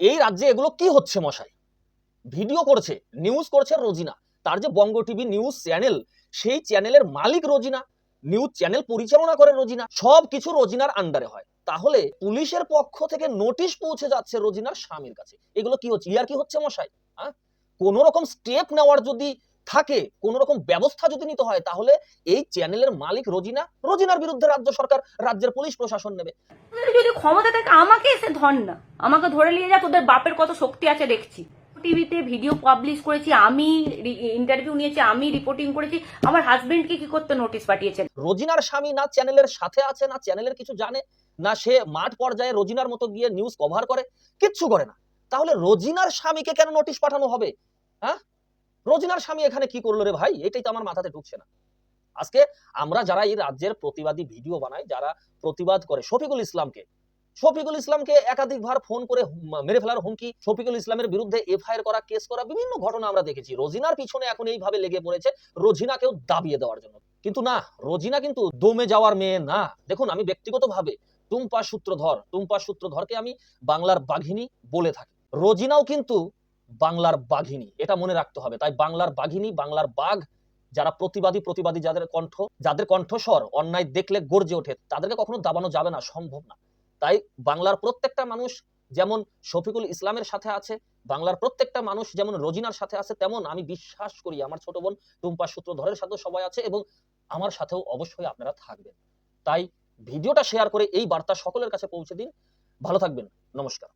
এই রাজ্যে এগুলো কি হচ্ছে মশাই? ভিডিও করছে নিউজ করছে রোজিনা। তার যে বঙ্গ টিভি নিউজ চ্যানেল সেই চ্যানেলের মালিক রোজিনা। নিউজ চ্যানেল পরিচালনা করে রোজিনা। সব কিছু রোজিনার আন্ডারে হয়। তাহলে পুলিশের পক্ষ থেকে নোটিশ পৌঁছে যাচ্ছে রোজিনার স্বামীর কাছে। এগুলো কি হচ্ছে ইয়ার কি হচ্ছে মশাই? হ্যাঁ কোন রকম স্টেপ নেওয়ার যদি থাকে, কোন রকম ব্যবস্থা যদি নিতে হয়, তাহলে এই চ্যানেলের মালিক রোজিনা, রোজিনার বিরুদ্ধে রাজ্য সরকার, রাজ্যের পুলিশ প্রশাসন নেবে। যদি ক্ষমতা থাকে আমাকে এসে ধর না। আমাকে ধরে নিয়ে যা, তোদের বাপের কত শক্তি আছে, দেখছি। টিভিতে ভিডিও পাবলিশ করেছি, আমি ইন্টারভিউ নিয়েছি, আমি রিপোর্টিং করেছি, আমার হাজবেন্ডকে কি করতে নোটিশ পাঠিয়েছেন? রোজিনার স্বামী না চ্যানেলের সাথে আছে, না চ্যানেলের কিছু জানে, না সে মাঠ পর্যায়ে রোজিনার মতো গিয়ে নিউজ কভার করে, কিচ্ছু করে না। তাহলে রোজিনার স্বামীকে কেন নোটিশ পাঠানো হবে হ্যাঁ? রোজিনার স্বামী এখানে কি করল রে ভাই? এটাই তো আমার মাথাতে ঢুকছে না। আজকে আমরা যারা এই রাজ্যের প্রতিবাদী ভিডিও বানাই, যারা প্রতিবাদ করে, শফিকুল ইসলামকে শফিকুল ইসলামকে একাধিকবার ফোন করে মেরে ফেলার হুমকি, শফিকুল ইসলামের বিরুদ্ধে এফআইআর করা, কেস করা, বিভিন্ন ঘটনা আমরা দেখেছি। রোজিনার পিছনে এখন এইভাবে লেগে পড়েছে, রোজিনাকেও দাবিয়ে দেওয়ার জন্য। কিন্তু না, রোজিনা কিন্তু দমে যাওয়ার মেয়ে না। দেখুন, আমি ব্যক্তিগতভাবে টুম্পা সূত্রধর, টুম্পা সূত্রধরকে আমি বাংলার বাঘিনী বলে থাকি। রোজিনাও কিন্তু বাংলার বাঘিনী, এটা মনে রাখতে হবে। তাই বাংলার বাঘিনী, বাংলার বাঘ যারা প্রতিবাদী প্রতিবাদী যাদের কণ্ঠ, যাদের কণ্ঠস্বর অন্যায় দেখলে গর্জে ওঠে, তাদেরকে কখনো দাবানো যাবে না, সম্ভব না। তাই বাংলার প্রত্যেকটা মানুষ যেমন শফিকুল ইসলামের সাথে আছে, বাংলার প্রত্যেকটা মানুষ যেমন রোজিনার সাথে আছে, তেমন আমি বিশ্বাস করি আমার ছোট বোন টুম্পা সূত্রধরের সাথেও সবাই আছে এবং আমার সাথেও অবশ্যই আপনারা থাকবেন। তাই ভিডিওটা শেয়ার করে এই বার্তা সকলের কাছে পৌঁছে দিন। ভালো থাকবেন। নমস্কার।